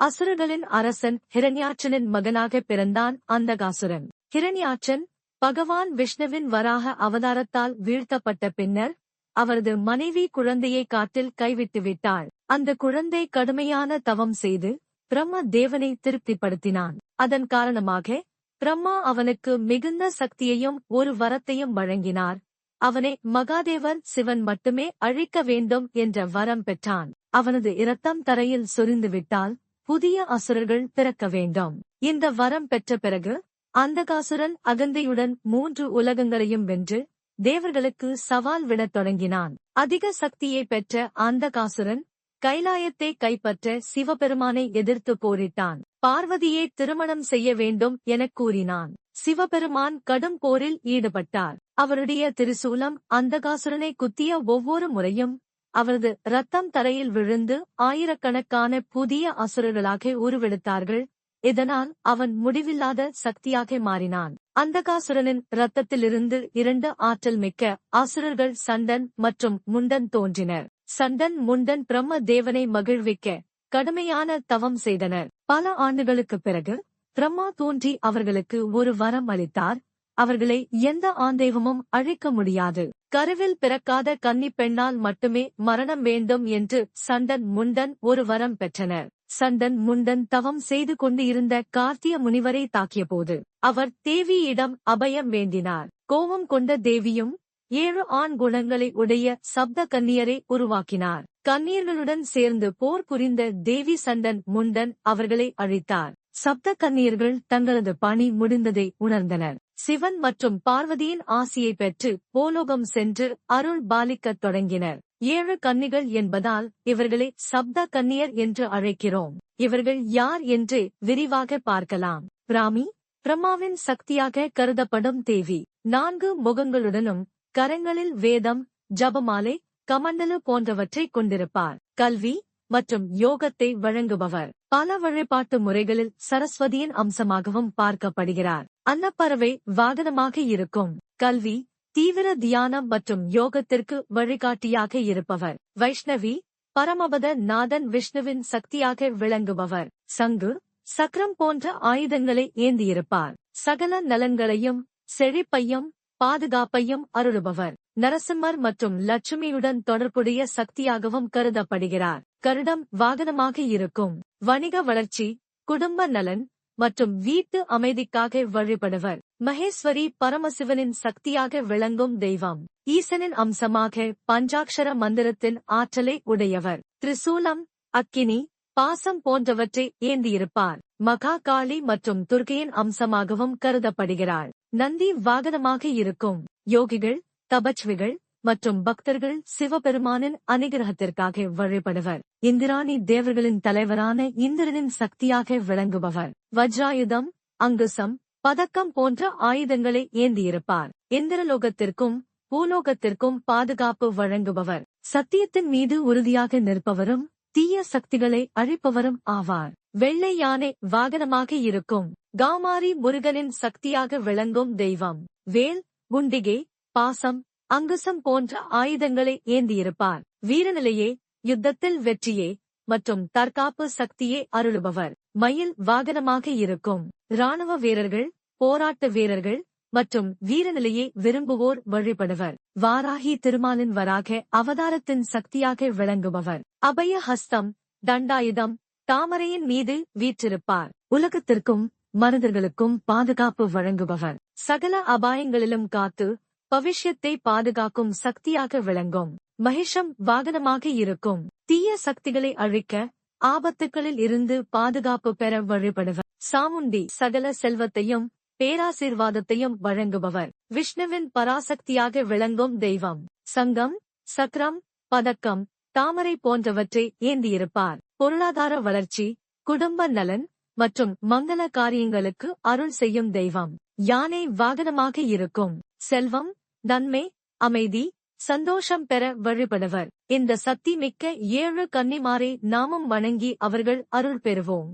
அசுரர்களின் அரசன் ஹிரண்யாட்சனின் மகனாக பிறந்தான் அந்தகாசுரன். ஹிரண்யாட்சன் பகவான் விஷ்ணுவின் வராக அவதாரத்தால் வீழ்த்தப்பட்ட பின்னர் அவரது மனைவி குழந்தையை காட்டில் கைவிட்டுவிட்டாள் அந்த குழந்தை கடுமையான தவம் செய்து பிரம்ம தேவனை திருப்திப்படுத்தினான். அதன் காரணமாக பிரம்மா அவனுக்கு மிகுந்த சக்தியையும் ஒரு வரத்தையும் வழங்கினார். அவனை மகாதேவன் சிவன் மட்டுமே அழிக்க வேண்டும் என்ற வரம் பெற்றான். அவனது இரத்தம் தரையில் சொரிந்துவிட்டால் புதிய அசுரர்கள் பிறக்க வேண்டும். இந்த வரம் பெற்ற பிறகு அந்தகாசுரன் அகந்தையுடன் மூன்று உலகங்களையும் வென்று தேவர்களுக்கு சவால் விடத் தொடங்கினான். அதிக சக்தியை பெற்ற அந்தகாசுரன் கைலாயத்தை கைப்பற்ற சிவபெருமானை எதிர்த்து போரிட்டான். பார்வதியை திருமணம் செய்ய வேண்டும் எனக் கூறினான். சிவபெருமான் கடும் போரில் ஈடுபட்டார். அவருடைய திரிசூலம் அந்தகாசுரனை குத்திய ஒவ்வொரு முறையும் அவரது ரத்தம் தரையில் விழுந்து ஆயிரக்கணக்கான புதிய அசுரர்களாக உருவெடுத்தார்கள். இதனால் அவன் முடிவில்லாத சக்தியாக மாறினான். அந்தகாசுரனின் இரத்தத்திலிருந்து இரண்டு ஆற்றல் மிக்க அசுரர்கள் சண்டன் மற்றும் முண்டன் தோன்றினர். சண்டன் முண்டன் பிரம்ம தேவனை மகிழ்விக்க கடுமையான தவம் செய்தனர். பல ஆண்டுகளுக்குப் பிறகு பிரம்மா தோன்றி அவர்களுக்கு ஒரு வரம் அளித்தார். அவர்களை எந்த ஆந்தேவமும் அழிக்க முடியாது. கருவில் பிறக்காத கன்னி பெண்ணால் மட்டுமே மரணம் வேண்டும் என்று சந்தன் முண்டன் ஒரு வரம் பெற்றனர். சந்தன் முண்டன் தவம் செய்து கொண்டு இருந்த கார்த்திய முனிவரை தாக்கியபோது அவர் தேவியிடம் அபயம் வேண்டினார். கோபம் கொண்ட தேவியும் ஏழு ஆண் குணங்களை உடைய சப்த கன்னியரை உருவாக்கினார். கன்னியர்களுடன் சேர்ந்து போர் புரிந்த தேவி சண்டன் முண்டன் அவர்களை அழித்தார். சப்த கன்னியர்கள் தங்களது பணி முடிந்ததை உணர்ந்தனர். சிவன் மற்றும் பார்வதியின் ஆசியை பெற்று போலோகம் சென்று அருள் பாலிக்கத் தொடங்கினர். ஏழு கன்னிகள் என்பதால் இவர்களை சப்த கன்னியர் என்று அழைக்கிறோம். இவர்கள் யார் என்று விரிவாக பார்க்கலாம். பிராமி பிரம்மாவின் சக்தியாக கருதப்படும் தேவி. நான்கு முகங்களுடனும் கரங்களில் வேதம் ஜபமாலை கமண்டலு போன்றவற்றை கொண்டிருப்பார். கல்வி மற்றும் யோகத்தை வழங்குபவர். பல வழிபாட்டு முறைகளில் சரஸ்வதியின் அம்சமாகவும் பார்க்கப்படுகிறார். அன்னப்பறவை வாகனமாக இருக்கும். கல்வி தீவிர தியானம் மற்றும் யோகத்திற்கு வழிகாட்டியாக இருப்பவர். வைஷ்ணவி பரமபத நாதன் விஷ்ணுவின் சக்தியாக விளங்குபவர். சங்கு சக்கரம் போன்ற ஆயுதங்களை ஏந்தியிருப்பார். சகல நலன்களையும் செழிப்பையும் பாதுகாப்பையும் அருளுபவர். நரசிம்மர் மற்றும் லட்சுமியுடன் தொடர்புடைய சக்தியாகவும் கருதப்படுகிறார். கருடம் வாகனமாக இருக்கும். வணிக வளர்ச்சி குடும்ப நலன் மற்றும் வீட்டு அமைதிக்காக வழிபடுவர். மகேஸ்வரி பரமசிவனின் சக்தியாக விளங்கும் தெய்வம். ஈசனின் அம்சமாக பஞ்சாட்சர மந்திரத்தின் ஆற்றலை உடையவர். திரிசூலம் அக்கினி பாசம் போன்றவற்றை ஏந்தியிருப்பார். மகா காளி மற்றும் துர்கையின் அம்சமாகவும் கருதப்படுகிறார். நந்தி வாகனமாக இருக்கும். யோகிகள் தபச்விகள் மற்றும் பக்தர்கள் சிவபெருமானின் அனுகிரகத்திற்காக வழிபடுவர். இந்திராணி தேவர்களின் தலைவரான இந்திரனின் சக்தியாக விளங்குபவர். வஜ்ராயுதம் அங்குசம் பதக்கம் போன்ற ஆயுதங்களை ஏந்தியிருப்பார். இந்திரலோகத்திற்கும் பூலோகத்திற்கும் பாதுகாப்பு வழங்குபவர். சத்தியத்தின் மீது உறுதியாக நிற்பவரும் தீய சக்திகளை அழிப்பவரும் ஆவார். வெள்ளை யானை வாகனமாக இருக்கும். காமாரி முருகனின் சக்தியாக விளங்கும் தெய்வம். வேல் குண்டிகை பாசம் அங்குசம் போன்ற ஆயுதங்களை ஏந்தியிருப்பார். வீரநிலையே யுத்தத்தில் வெற்றியே மற்றும் தற்காப்பு சக்தியே அருளுபவர். மயில் வாகனமாக இருக்கும். இராணுவ வீரர்கள் போராட்ட வீரர்கள் மற்றும் வீரநிலையை விரும்புவோர் வழிபடுவர். வாராகி திருமாலின் வராக அவதாரத்தின் சக்தியாக விளங்குபவர். அபய ஹஸ்தம் தண்டாயுதம் தாமரையின் மீது வீற்றிருப்பார். உலகத்திற்கும் மனிதர்களுக்கும் பாதுகாப்பு வழங்குபவர். சகல அபாயங்களிலும் காத்து பவிஷ்யத்தை பாதுகாக்கும் சக்தியாக விளங்கும். மகிஷம் வாகனமாக இருக்கும். தீய சக்திகளை அழிக்க ஆபத்துகளில் இருந்து பாதுகாப்பு பெற வழிபடுவர். சாமுண்டி சகல செல்வத்தையும் பேராசீர்வாதத்தையும் வழங்குபவர். விஷ்ணுவின் பராசக்தியாக விளங்கும் தெய்வம். சங்கம் சக்கரம் பதக்கம் தாமரை போன்றவற்றை ஏந்தியிருப்பார். பொருளாதார வளர்ச்சி குடும்ப நலன் மற்றும் மங்கள காரியங்களுக்கு அருள் செய்யும் தெய்வம். யானை வாகனமாக இருக்கும். செல்வம் நன்மை அமைதி சந்தோஷம் பெற வழிபடுவர். இந்த சக்தி மிக்க ஏழு கன்னிமாரை நாமும் வணங்கி அவர்கள் அருள் பெறுவோம்.